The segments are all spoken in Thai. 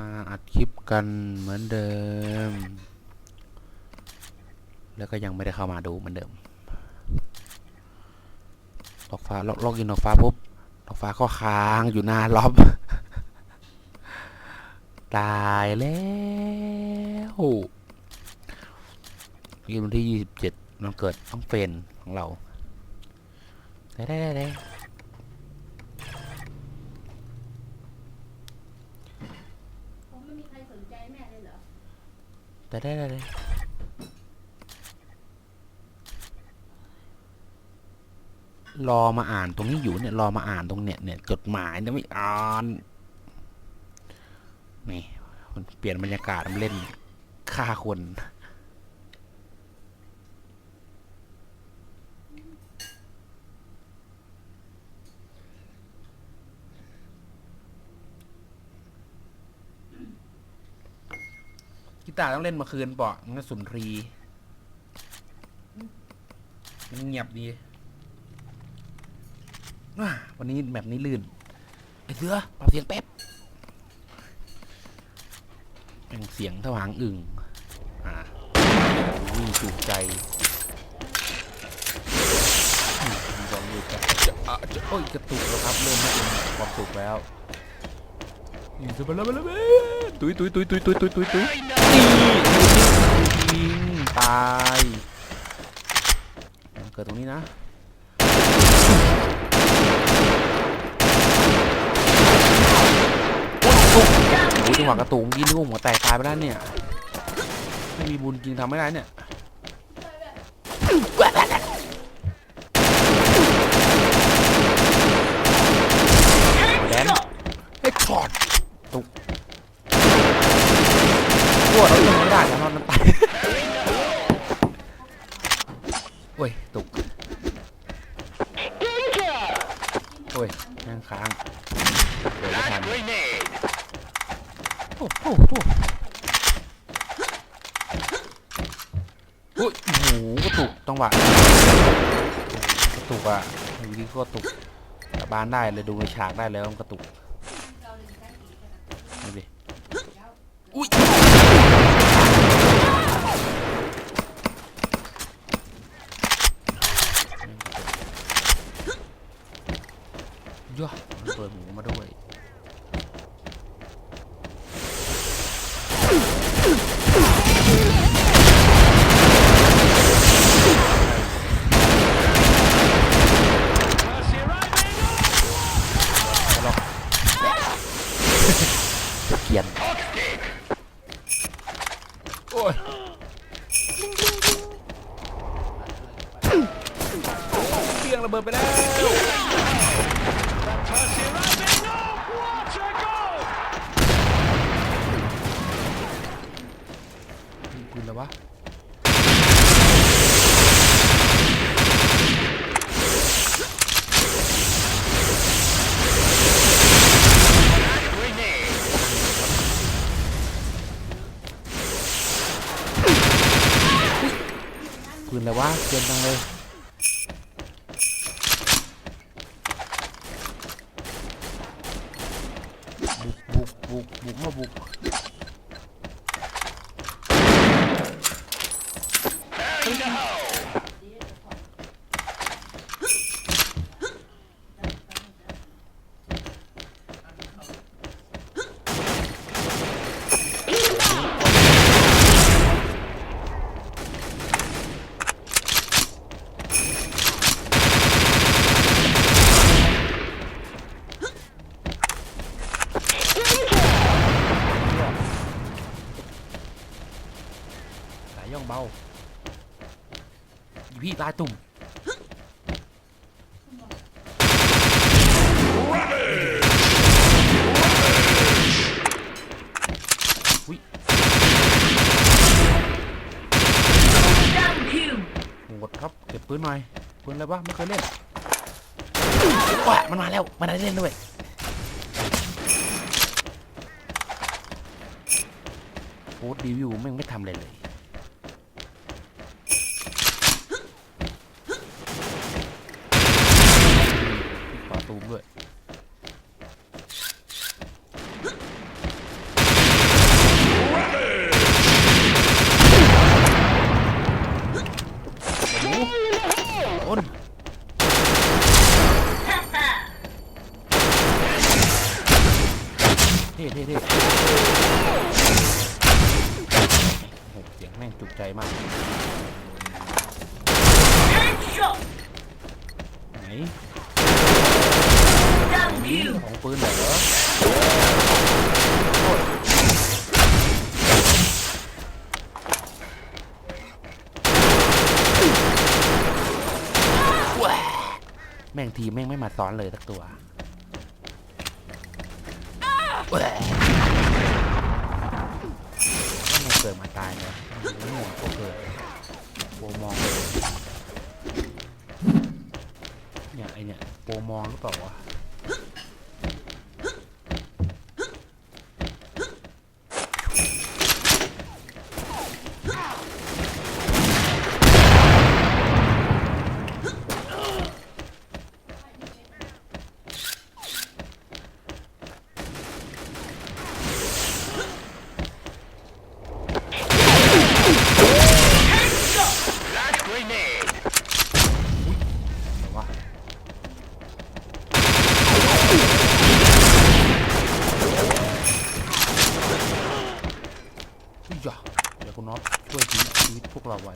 มาอัดคลิปกันเหมือนเดิม แล้วก็ยังไม่ได้เข้ามาดูเหมือนเดิมดอกฟ้าล็อกล็อกอินดอกฟ้าปุ๊บดอกฟ้าก็ค้างอยู่หน้าล็อบตายแล้วยี่วันที่ยี่สิบเจ็ดมันเกิดต้องเป็นของเราได้ได้ได้ได้ ผมไม่มีใครสนใจแม่เลยเหรอ แต่ได้เลยรอมาอ่านตรงนี้อยู่เนี่ยรอมาอ่านตรงเนี่ยเนี่ยจดหมายเนี่ยไม่อ่านนี่มันเปลี่ยนบรรยากาศมันเล่นฆ่าคน กีตาต้องเล่นเมื่อคืนเปล่ามันก็สุนทรีมันเงียบดีวันนี้แบบนี้ลื่น ไอ้เสือเป่าเสียงแป๊บแม่งเสียงเท่าหางอึ่งอ่าวิ่งจูกใจอืมมีความรู้จักจะจะโอ้ยกระตุกแล้วครับ เริ่มไม่เป็นความสุขแล้วอยิงจะไปแล้วไปแล้ว ตุยตุยตุยตุยตุยตุยตุยตุยนี่ยิงตายเกิดตรงนี้นะโอ้ยจังหวะกระตุกเมื่อกี้นึกว่หัวแตกตายไปแล้วเนี่ยไม่มีบุญจริงทำไม่ได้เนี่ยแดนไอ้ถอดตุกปว ดเรายังไม่ได้จะนอนน้ำตายโอ้ยตกโอ้ยนั่งค้างเดี๋ยวไม่ทันโอ้โหโอ้โหอุ้ยโอ้โหกระตุกจังหวะกระตุกอะอยู่ดีก็กระตุกกลับบ้านได้เลยดูในฉากได้แล้วมันกระตุก ย่อเปิดหมูมาด้วยหรอกเกลียนโอ้ยเปียงระเบิดไปแล้วยิง ปืนแล้ววะปืนอะไรวะเกินจังเลย บุกบุกบุกบุกมาบุกสายย่ อีพี่ตาตุ่มอุ้ยโหดครับ เก็บปืนหน่อยปืนอะไรวะไม่เคยเล่นว้ามันมาแล้ว มันได้เล่นด้วยโพสต์รีวิวแม่งไม่ทำอะไรเลย ซูมด้วยเท่เฮ้เสียงแม่งจุกใจมาก ไหน ของปืนเหรอแม่งทีแม่งไม่มาซ้อนเลยสักตัวแม่งเกิดมาตายเลยไม่หมดก็เกิดโบมองเลยเนี่ยไอเนี่ยโบมองหรือเปล่าวะ แต่ว่าอุ้ยอย่าเดี๋ยว คุณน็อตช่วยชีวิตพวกเราไว้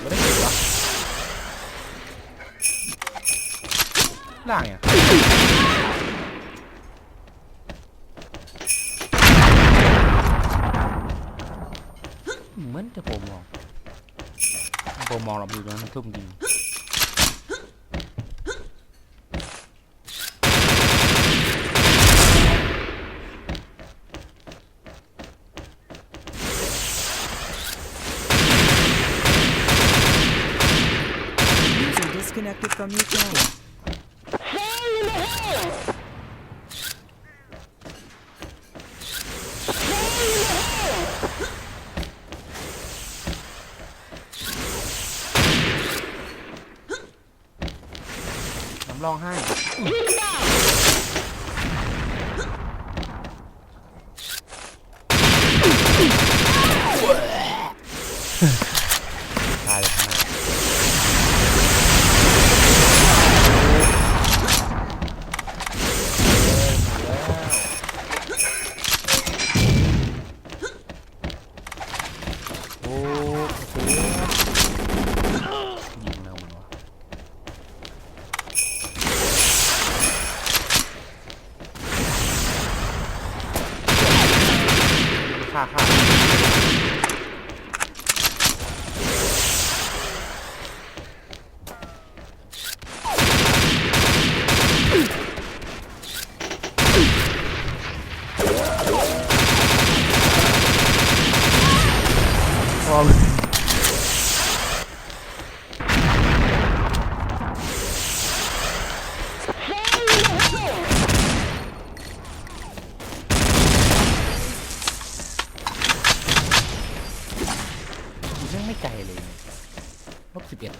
ไม่ได้เห็นวะล่างเนี่ยเหมือนจะโปมองโปรมอง เราอยู่ตรงนั้นทุ่มยิง User disconnected from your channel. น้ำร้องไห้ ตายเลยขนาดโอ้โหยิงแล้วมันวะ ฆ่าฆ่าพอเลยแม่งไม่ไกลเลยลบสิบเอ็ด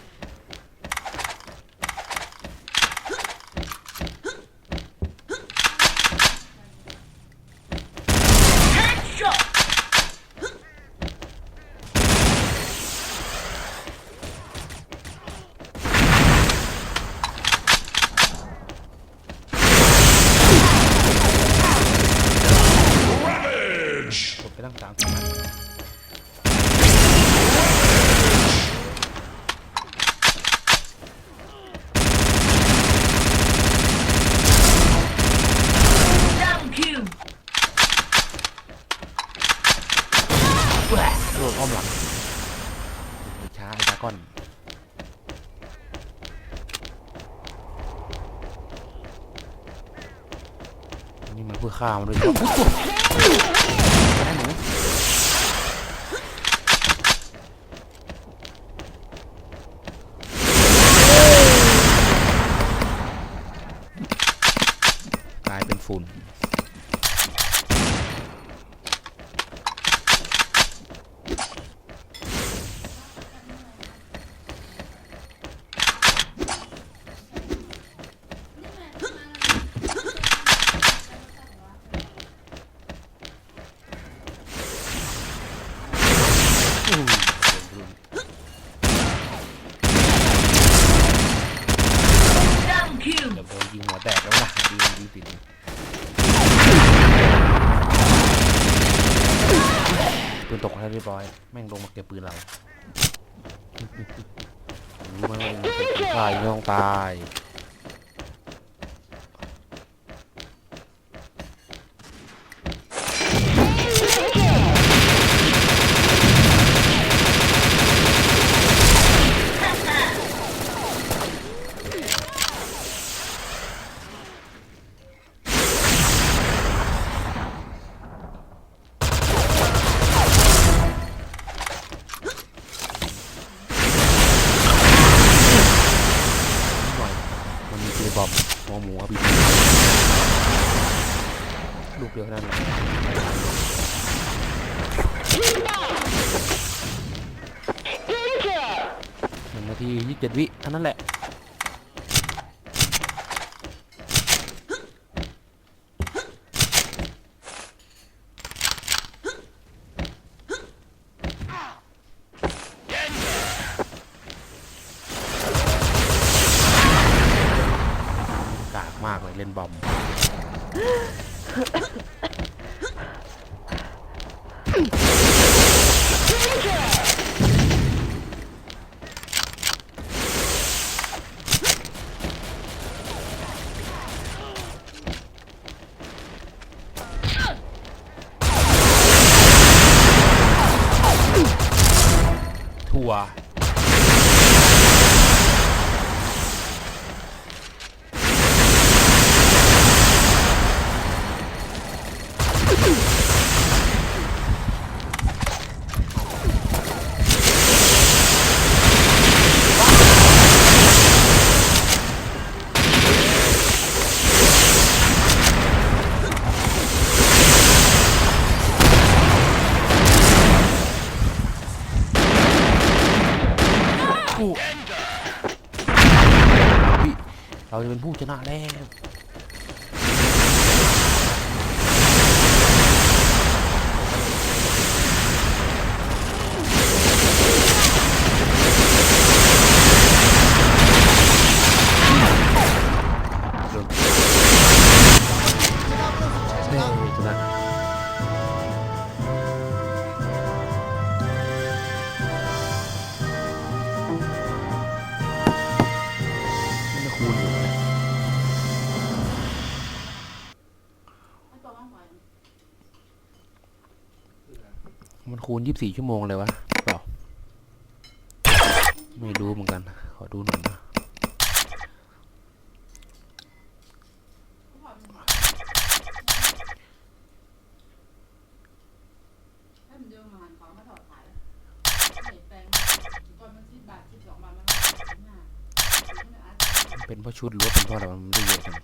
กดไปตั้งสามสิบนัดแหวะโดนอ้อม หลังไอ้ช้าไอ้ตาก้อนนี่มันเพื่อข้ามันด้วย แตกแล้วนะดีดีปิดปืนตกแล้วเรียบร้อยแม่งลงมาเก็บปืนเรารู้ไหมตายต้องตาย ทียี่สิบเจ็ดวิเท่านั้นแหละ กากมากเลยเล่นบอม ทัวร์ ผู้พี่ เราจะเป็นผู้ชนะแล้ว คูณยี่สิบสี่ชั่วโมงเลยวะเปล่าไม่รู้เหมือนกัน ขอดูหน่อยนะเป็นเพราะชุดหรือว่าเป็นเพราะอะไรมันไม่ได้เยอะจัง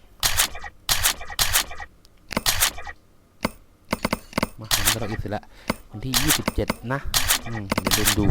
มาวันนี้ก็เราอีกเสร็จแล้ วันที่ยี่สิบเจ็ดนะอืมอย่าลืมดู